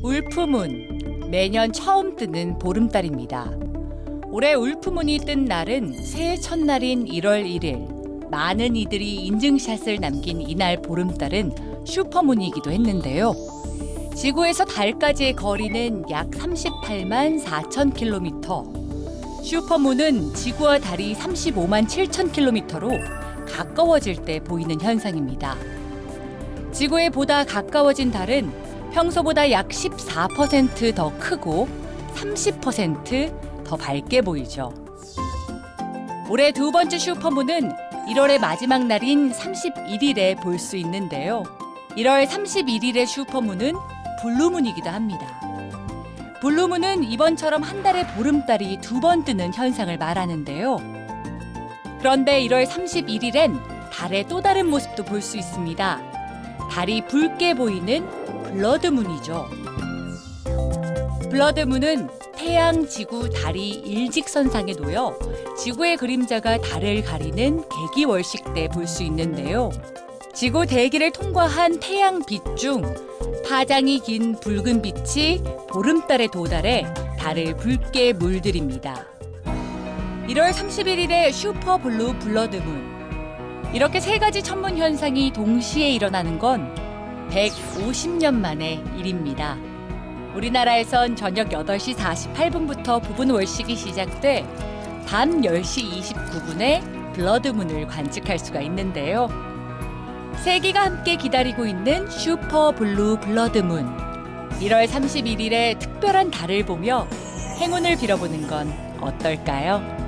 울프문 매년 처음 뜨는 보름달입니다. 올해 울프문이 뜬 날은 새해 첫날인 1월 1일. 많은 이들이 인증샷을 남긴 이날 보름달은 슈퍼문이기도 했는데요. 지구에서 달까지의 거리는 약 38만 4천 킬로미터. 슈퍼문은 지구와 달이 35만 7천 킬로미터로 가까워질 때 보이는 현상입니다. 지구에 보다 가까워진 달은 평소보다 약 14%더 크고 30%더 밝게 보이죠. 올해 두 번째 슈퍼문은 1월의 마지막 날인 31일에 볼 수 있는데요. 1월 31일의 슈퍼문은 블루문이기도 합니다. 블루문은 이번처럼 한 달에 보름달이 두 번 뜨는 현상을 말하는데요. 그런데 1월 31일엔 달의 또 다른 모습도 볼 수 있습니다. 달이 붉게 보이는 블러드문이죠. 블러드문은 태양, 지구, 달이 일직선상에 놓여 지구의 그림자가 달을 가리는 개기월식 때 볼 수 있는데요. 지구 대기를 통과한 태양 빛 중 파장이 긴 붉은 빛이 보름달에 도달해 달을 붉게 물들입니다. 1월 31일의 슈퍼 블루 블러드문. 이렇게 세 가지 천문 현상이 동시에 일어나는 건 150년 만의 일입니다. 우리나라에선 저녁 8시 48분부터 부분 월식이 시작돼 밤 10시 29분에 블러드문을 관측할 수가 있는데요. 세계가 함께 기다리고 있는 슈퍼 블루 블러드문. 1월 31일에 특별한 달을 보며 행운을 빌어보는 건 어떨까요?